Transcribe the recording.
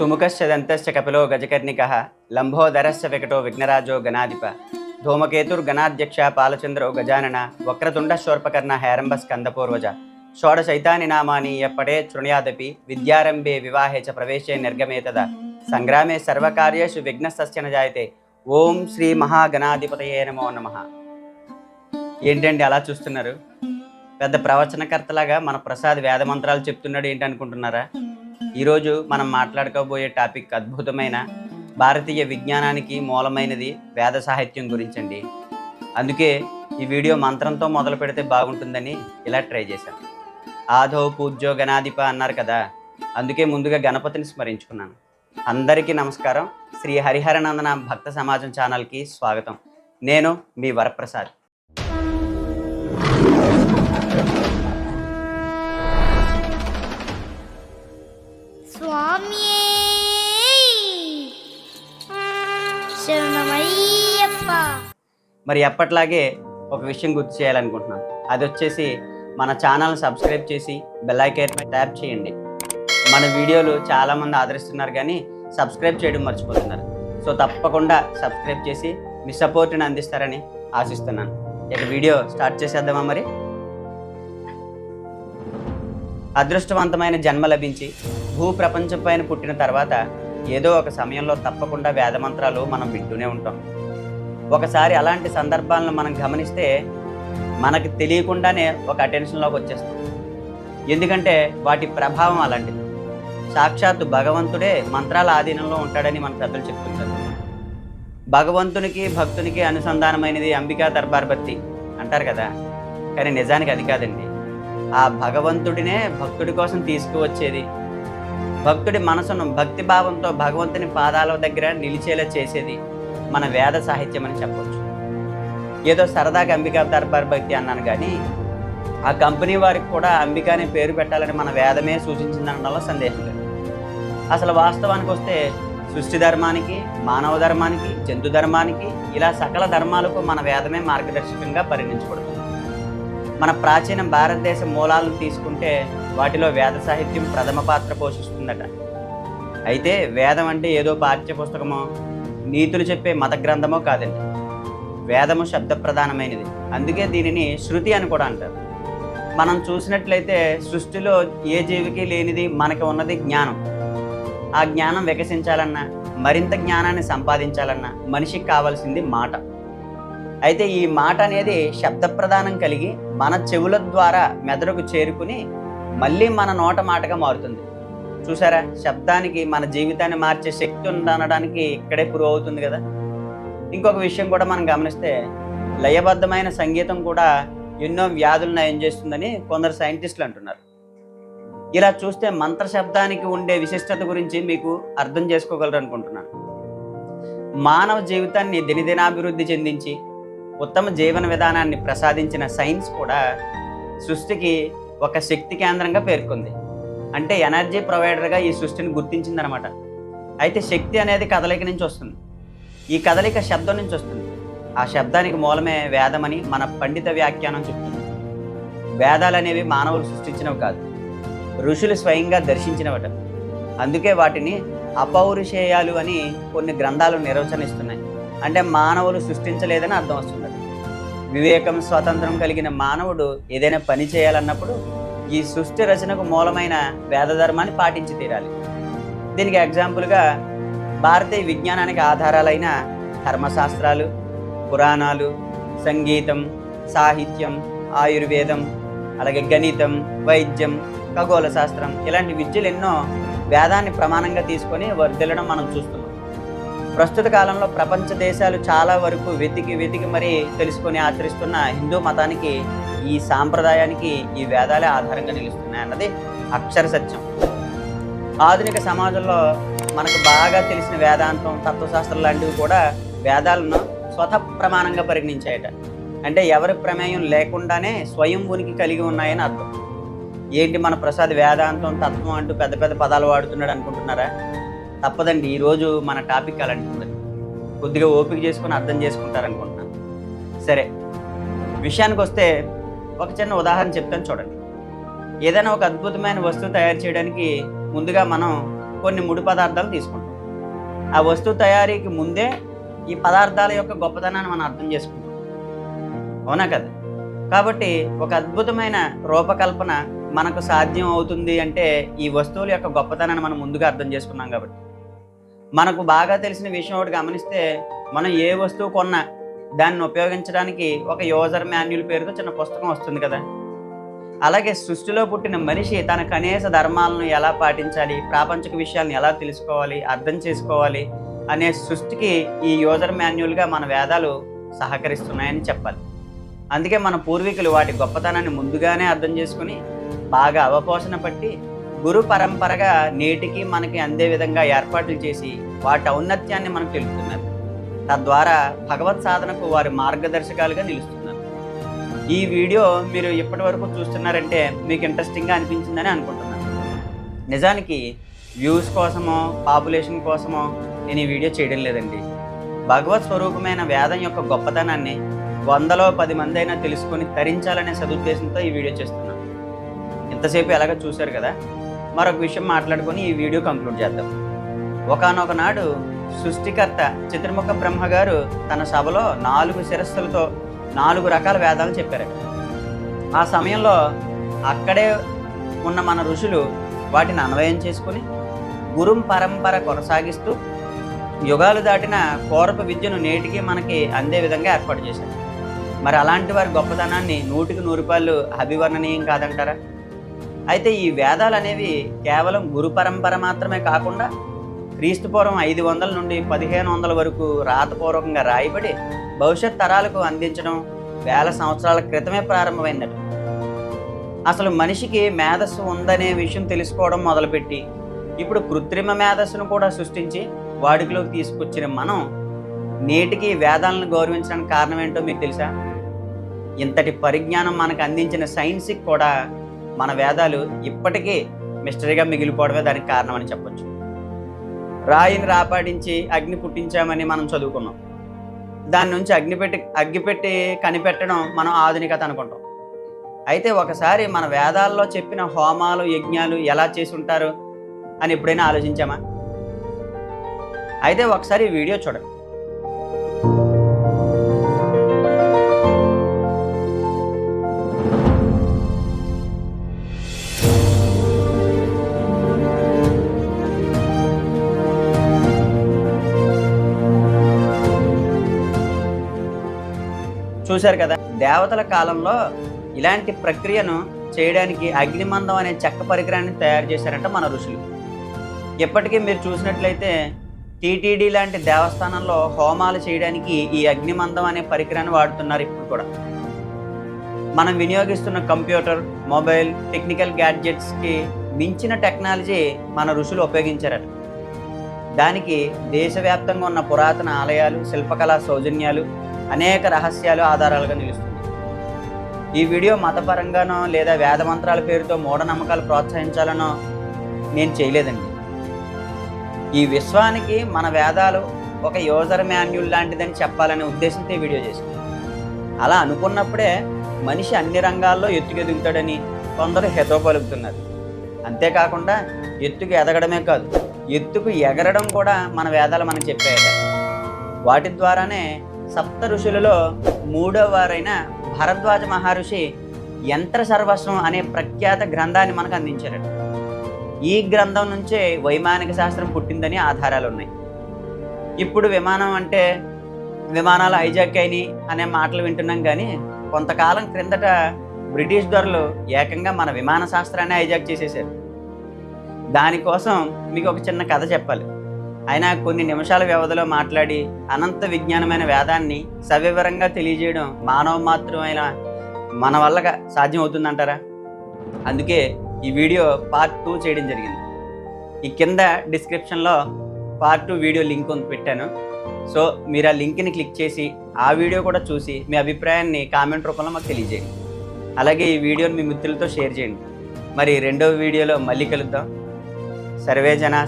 సుముఖశ్చ దంతశ్చ కపిలో గజకర్ణిక లంబోదరశ్చ వికటో విఘ్నరాజో గణాధిప ధూమకేతుర్గణాధ్యక్ష పాలచంద్రో గజానన వక్రతుండ శోర్పకర్ణ హేరంబ స్కందపూర్వజ షోడశైతాని నామాని ఎప్పటే శృణుయాదపి విద్యారంభే వివాహే చ ప్రవేశే నిర్గమే తదా సంగ్రామే సర్వకార్యేషు విఘ్నసస్యన జాయతే ఓం శ్రీ మహాగణాధిపతయే నమో నమః ఏంటండి అలా చూస్తున్నారు? పెద్ద ప్రవచనకర్తలాగా మన ప్రసాద్ వేద మంత్రాలు చెప్తున్నాడు ఏంటి అనుకుంటున్నారా ఈరోజు మనం మాట్లాడుకోబోయే టాపిక్ అద్భుతమైన భారతీయ విజ్ఞానానికి మూలమైనది వేద సాహిత్యం గురించండి. అందుకే ఈ వీడియో మంత్రంతో మొదలు పెడితే బాగుంటుందని ఇలా ట్రై చేశాను ఆధో పూజ్యో గణాధిప అన్నారు కదా అందుకే ముందుగా గణపతిని స్మరించుకున్నాను. అందరికీ నమస్కారం. శ్రీ హరిహరనందన భక్త సమాజం ఛానల్కి స్వాగతం. నేను మీ వరప్రసాద్. మరి ఎప్పట్లాగే ఒక విషయం గుర్తు చేయాలనుకుంటున్నాను. అది వచ్చేసి మన ఛానల్ సబ్స్క్రైబ్ చేసి బెల్ పై ట్యాప్ చేయండి. మన వీడియోలు చాలామంది ఆదరిస్తున్నారు కానీ సబ్స్క్రైబ్ చేయడం మర్చిపోతున్నారు. సో తప్పకుండా సబ్స్క్రైబ్ చేసి మీ సపోర్ట్ని అందిస్తారని ఆశిస్తున్నాను. ఇక వీడియో స్టార్ట్ చేసేద్దామా మరి? అదృష్టవంతమైన జన్మ లభించి భూ ప్రపంచం పైన పుట్టిన తర్వాత ఏదో ఒక సమయంలో తప్పకుండా వేదమంత్రాలు మనం వింటూనే ఉంటాం. ఒకసారి అలాంటి సందర్భాలను మనం గమనిస్తే మనకు తెలియకుండానే ఒక అటెన్షన్లోకి వచ్చేస్తాం. ఎందుకంటే వాటి ప్రభావం అలాంటిది. సాక్షాత్తు భగవంతుడే మంత్రాల ఆధీనంలో ఉంటాడని మన పెద్దలు చెప్తుంటారు. భగవంతునికి భక్తునికి అనుసంధానమైనది అంబికా దర్బార్ భక్తి అంటారు కదా. కానీ నిజానికి అది కాదండి. ఆ భగవంతుడినే భక్తుడి కోసం తీసుకువచ్చేది. భక్తుడి మనసును భక్తి భావంతో భగవంతుని పాదాల దగ్గర నిలిచేలా చేసేది. మన వేద సాహిత్యం అని చెప్పవచ్చు ఏదో సరదాగా అంబికా దర్బార్ భక్తి అన్నాను కానీ ఆ కంపెనీ వారికి కూడా అంబికా అనే పేరు పెట్టాలని మన వేదమే సూచించిందనడంలో సందేహం లేదు. అసలు వాస్తవానికి వస్తే సృష్టి ధర్మానికి మానవ ధర్మానికి జంతు ధర్మానికి ఇలా సకల ధర్మాలకు మన వేదమే మార్గదర్శకంగా పరిగణించబడుతుంది. మన ప్రాచీన భారతదేశ మూలాలను తీసుకుంటే వాటిలో వేద సాహిత్యం ప్రథమ పాత్ర పోషిస్తుందట. అయితే వేదం అంటే ఏదో పాఠ్య పుస్తకమో నీతులు చెప్పే మత గ్రంథమో కాదండి. వేదము శబ్ద ప్రధానమైనది. అందుకే దీనిని శృతి అని కూడా అంటారు. మనం చూసినట్లయితే సృష్టిలో ఏ జీవికి లేనిది మనకి ఉన్నది జ్ఞానం. ఆ జ్ఞానం వికసించాలన్నా మరింత జ్ఞానాన్ని సంపాదించాలన్నా మనిషికి కావాల్సింది మాట. అయితే ఈ మాట అనేది శబ్ద ప్రధానం కలిగి మన చెవుల ద్వారా మెదడుకు చేరుకుని మళ్ళీ మన నోట మాటగా మారుతుంది. చూసారా? శబ్దానికి మన జీవితాన్ని మార్చే శక్తి ఉందనడానికి ఇక్కడే ప్రూవ్ అవుతుంది కదా. ఇంకొక విషయం కూడా మనం గమనిస్తే లయబద్ధమైన సంగీతం కూడా ఎన్నో వ్యాధులు నయం చేస్తుందని కొందరు సైంటిస్టులు అంటున్నారు. ఇలా చూస్తే మంత్ర శబ్దానికి ఉండే విశిష్టత గురించి మీకు అర్థం చేసుకోగలరు అనుకుంటున్నాను. మానవ జీవితాన్ని దినదినాభివృద్ధి చెందించి ఉత్తమ జీవన విధానాన్ని ప్రసాదించిన సైన్స్ కూడా సృష్టికి ఒక శక్తి కేంద్రంగా పేర్కొంది. అంటే ఎనర్జీ ప్రొవైడర్గా ఈ సృష్టిని గుర్తించిందనమాట. అయితే శక్తి అనేది కదలిక నుంచి వస్తుంది. ఈ కదలిక శబ్దం నుంచి వస్తుంది. ఆ శబ్దానికి మూలమే వేదమని మన పండిత వ్యాఖ్యానం చెప్తుంది. వేదాలు అనేవి మానవులు సృష్టించినవి కాదు. ఋషులు స్వయంగా దర్శించినవట. అందుకే వాటిని అపౌరుషేయాలు అని కొన్ని గ్రంథాలు నిర్వచనిస్తున్నాయి. అంటే మానవులు సృష్టించలేదని అర్థం వస్తుంది. వివేకం స్వాతంత్రం కలిగిన మానవుడు ఏదైనా పని చేయాలన్నప్పుడు ఈ సృష్టి రచనకు మూలమైన వేదధర్మాన్ని పాటించి తీరాలి. దీనికి ఎగ్జాంపుల్గా భారతీయ విజ్ఞానానికి ఆధారాలైన ధర్మశాస్త్రాలు పురాణాలు సంగీతం సాహిత్యం ఆయుర్వేదం అలాగే గణితం వైద్యం ఖగోళ శాస్త్రం ఇలాంటి విద్యలు ఎన్నో వేదాన్ని ప్రమాణంగా తీసుకొని వర్దిల్లడం మనం చూస్తున్నాం. ప్రస్తుత కాలంలో ప్రపంచ దేశాలు చాలా వరకు వెతికి వెతికి మరీ తెలుసుకొని ఆచరిస్తున్న హిందూ మతానికి ఈ సాంప్రదాయానికి ఈ వేదాలే ఆధారంగా నిలుస్తున్నాయి అన్నది అక్షర సత్యం. ఆధునిక సమాజంలో మనకు బాగా తెలిసిన వేదాంతం తత్వశాస్త్రం లాంటివి కూడా వేదాలను స్వత ప్రమాణంగా పరిగణించాయట. అంటే ఎవరి ప్రమేయం లేకుండానే స్వయం ఉనికి కలిగి ఉన్నాయని అర్థం. ఏంటి మన ప్రసాద్ వేదాంతం తత్వం అంటూ పెద్ద పెద్ద పదాలు వాడుతున్నాడు అనుకుంటున్నారా? తప్పదండి ఈరోజు మన టాపిక్ అలాంటిది. కొద్దిగా ఓపిక చేసుకొని అర్థం చేసుకుంటారనుకుంటున్నాను. సరే విషయానికి వస్తే ఒక చిన్న ఉదాహరణ చెప్తాను చూడండి. ఏదైనా ఒక అద్భుతమైన వస్తువు తయారు చేయడానికి ముందుగా మనం కొన్ని ముడి పదార్థాలు తీసుకుంటాం. ఆ వస్తువు తయారీకి ముందే ఈ పదార్థాల యొక్క గొప్పతనాన్ని మనం అర్థం చేసుకుంటాం. అవునా కదా? కాబట్టి ఒక అద్భుతమైన రూపకల్పన మనకు సాధ్యం అవుతుంది అంటే ఈ వస్తువుల యొక్క గొప్పతనాన్ని మనం ముందుగా అర్థం చేసుకున్నాం కాబట్టి. మనకు బాగా తెలిసిన విషయం ఒకటి గమనిస్తే మనం ఏ వస్తువు కొన్నా దాన్ని ఉపయోగించడానికి ఒక యూజర్ మాన్యువల్ పేరుతో చిన్న పుస్తకం వస్తుంది కదా. అలాగే సృష్టిలో పుట్టిన మనిషి తన కనీస ధర్మాలను ఎలా పాటించాలి ప్రాపంచిక విషయాలను ఎలా తెలుసుకోవాలి అర్థం చేసుకోవాలి అనే సృష్టికి ఈ యూజర్ మాన్యువల్గా మన వేదాలు సహకరిస్తున్నాయని చెప్పాలి. అందుకే మన పూర్వీకులు వాటి గొప్పతనాన్ని ముందుగానే అర్థం చేసుకుని బాగా అవపోషణ పట్టి గురు పరంపరగా నేటికి మనకి అందే విధంగా ఏర్పాట్లు చేసి వాటి ఔన్నత్యాన్ని మనకు తెలుపుతున్నారు. తద్వారా భగవత్ సాధనకు వారి మార్గదర్శకాలుగా నిలుస్తున్నారు. ఈ వీడియో మీరు ఇప్పటి వరకు చూస్తున్నారంటే మీకు ఇంట్రెస్టింగ్గా అనిపించిందని అనుకుంటున్నాను. నిజానికి వ్యూస్ కోసమో పాపులేషన్ కోసమో నేను ఈ వీడియో చేయడం లేదండి. భగవత్ స్వరూపమైన వేదం యొక్క గొప్పతనాన్ని వందలో పది మంది అయినా తెలుసుకొని తరించాలనే సదుద్దేశంతో ఈ వీడియో చేస్తున్నాను. ఇంతసేపు ఎలాగ చూశారు కదా? మరొక విషయం మాట్లాడుకొని ఈ వీడియో కంక్లూడ్ చేద్దాం. ఒకనొక నాడు సృష్టికర్త చిత్రముఖ బ్రహ్మగారు తన సభలో నాలుగు శిరస్సులతో నాలుగు రకాల వేదాలు చెప్పారు ఆ సమయంలో అక్కడే ఉన్న మన ఋషులు వాటిని అన్వయం చేసుకుని గురుం పరంపర కొనసాగిస్తూ యుగాలు దాటిన కోరపు విద్యను నేటికి మనకి అందే విధంగా ఏర్పాటు చేశారు. మరి అలాంటి వారి గొప్పతనాన్ని నూటికి నూరు రూపాయలు అభివర్ణనీయం కాదంటారా? అయితే ఈ వేదాలు అనేవి కేవలం గురు పరంపర మాత్రమే కాకుండా క్రీస్తుపూర్వం ఐదు వందల నుండి పదిహేను వందల వరకు రాతపూర్వకంగా రాయబడి భవిష్యత్ తరాలకు అందించడం వేల సంవత్సరాల క్రితమే ప్రారంభమైందట. అసలు మనిషికి మేధస్సు ఉందనే విషయం తెలుసుకోవడం మొదలుపెట్టి ఇప్పుడు కృత్రిమ మేధస్సును కూడా సృష్టించి వాడుకలోకి తీసుకొచ్చిన మనం నేటికి వేదాలను గౌరవించడానికి కారణం ఏంటో మీకు తెలుసా? ఇంతటి పరిజ్ఞానం మనకు అందించిన సైన్స్కి కూడా మన వేదాలు ఇప్పటికీ మిస్టరీగా మిగిలిపోవడమే దానికి కారణం అని చెప్పొచ్చు. రాయిని రాపాడించి అగ్ని పుట్టించామని మనం చదువుకున్నాం. దాని నుంచి అగ్నిపెట్టి అగ్గిపెట్టి కనిపెట్టడం మనం ఆధునికత అనుకుంటాం. అయితే ఒకసారి మన వేదాల్లో చెప్పిన హోమాలు యజ్ఞాలు ఎలా చేసి ఉంటారు అని ఎప్పుడైనా ఆలోచించామా? అయితే ఒకసారి వీడియో చూడండి. చూశారు కదా దేవతల కాలంలో ఇలాంటి ప్రక్రియను చేయడానికి అగ్నిమందం అనే చెక్క పరికరాన్ని తయారు చేశారంట మన ఋషులు. ఇప్పటికీ మీరు చూసినట్లయితే టీటీడీ లాంటి దేవస్థానంలో హోమాలు చేయడానికి ఈ అగ్నిమందం అనే పరికరాన్ని వాడుతున్నారు ఇప్పుడు కూడా. మనం వినియోగిస్తున్న కంప్యూటర్ మొబైల్ టెక్నికల్ గ్యాడ్జెట్స్కి మించిన టెక్నాలజీ మన ఋషులు ఉపయోగించారట. దానికి దేశవ్యాప్తంగా ఉన్న పురాతన ఆలయాలు శిల్పకళా సౌజన్యాలు అనేక రహస్యాలు ఆధారాలుగా నిలుస్తుంది. ఈ వీడియో మతపరంగానో లేదా వేదమంత్రాల పేరుతో మూఢనమ్మకాలు ప్రోత్సహించాలనో నేను చేయలేదండి. ఈ విశ్వానికి మన వేదాలు ఒక యూజర్ మాన్యుల్ లాంటిదని చెప్పాలనే ఉద్దేశంతో ఈ వీడియో చేసింది అలా అనుకున్నప్పుడే మనిషి అన్ని రంగాల్లో ఎత్తుకెదుగుతాడని కొందరు హితో పలుకుతున్నారు. అంతేకాకుండా ఎత్తుకు ఎదగడమే కాదు ఎత్తుకు ఎగరడం కూడా మన వేదాలు మనకు చెప్పాయట. వాటి ద్వారానే సప్త ఋషులలో మూడో వారైన భరద్వాజ మహర్షి యంత్ర సర్వస్వం అనే ప్రఖ్యాత గ్రంథాన్ని మనకు అందించారట. ఈ గ్రంథం నుంచే వైమానిక శాస్త్రం పుట్టిందని ఆధారాలు ఉన్నాయి. ఇప్పుడు విమానం అంటే విమానాలు హైజాక్ అయినాయి అనే మాటలు వింటున్నాం కానీ కొంతకాలం క్రిందట బ్రిటిష్ దొరలు ఏకంగా మన విమాన శాస్త్రాన్ని హైజాక్ చేసేసారు దానికోసం మీకు ఒక చిన్న కథ చెప్పాలి. అయినా కొన్ని నిమిషాల వ్యవధిలో మాట్లాడి అనంత విజ్ఞానమైన వేదాన్ని సవివరంగా తెలియజేయడం మానవ మాత్రమైన మన వల్ల సాధ్యం అవుతుందంటారా అందుకే ఈ వీడియో పార్ట్ టూ చేయడం జరిగింది. ఈ కింద డిస్క్రిప్షన్లో పార్ట్ టూ వీడియో లింక్ ఉంది పెట్టాను. సో మీరు ఆ లింక్ని క్లిక్ చేసి ఆ వీడియో కూడా చూసి మీ అభిప్రాయాన్ని కామెంట్ రూపంలో మాకు తెలియజేయండి. అలాగే ఈ వీడియోని మీ మిత్రులతో షేర్ చేయండి. మరి రెండవ వీడియోలో మళ్ళీ కలుద్దాం. సర్వేజన